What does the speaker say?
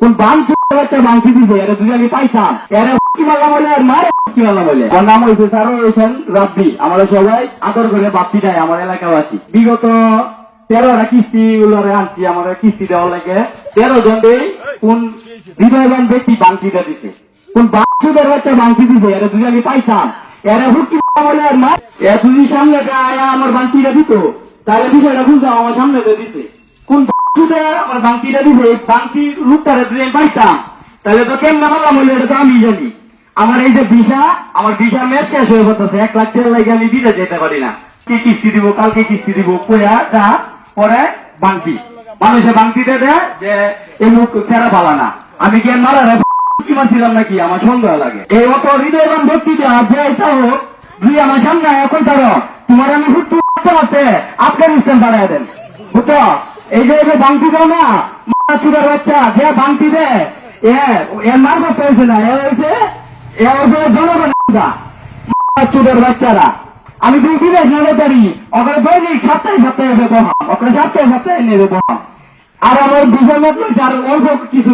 কোন বাংচুর বাচ্চা বাংচি দিছে দুই আগে পাইতাম। মাল্লা বলে? আর মারে মাল্লা বলে? ওর নাম হয়েছে হোসেন রাব্বি। আমরা সবাই আদর করে বাপ্পি আমার এলাকাবাসী। বিগত কিস্তি আনছি, আমাদের কিস্তি লাগে। তেরো দেই কোন ব্যক্তি দিছে। কোন দিছে দুই আগে পাইতাম। হুকি বলে আর মার। এরা যদি সামনে আমার বাংচিটা দিত, তাহলে বিষয়টা বুঝতাম আমার সামনে দিছে। কোন আমার রূপটারে যদি আমি পাইতাম, তাহলে তো কেমন বললাম বলে এটা তো আমি জানি। আমার এই যে ভিসা, আমার ভিসা শেষ হয়ে পড়তেছে এক লাখ লাগে আমি দিতে যেতে পারি না। কি কিস্তি দিব, কালকে কিস্তি দিব যা, পরে মানুষে দেয় যে, এই মুখ সেরা পালা না। আমি কি নাকি? আমার সন্দেহ লাগে। এই অত হৃদয়বান ব্যক্তিতে আছে এটা হোক তুই আমার সামনে এখন তারো তোমার আমি হুট্টু আছে আফগানিস্তান পাঠায় দেন। বুঝছ? এই যে, এই বাংতি দাও না। চুদার বাচ্চা, যে বাংটি দে এর নাম পেয়েছে না, এ হয়েছে এ হয়েছে জনগণ চুদার বাচ্চারা। আমি দুই দিনে নেবে পারি ওখানে দৈনিক সপ্তাহে সপ্তাহে বেবহার ওখানে সপ্তাহে সপ্তাহে নেবে আর আমার দুজন আর অল্প কিছু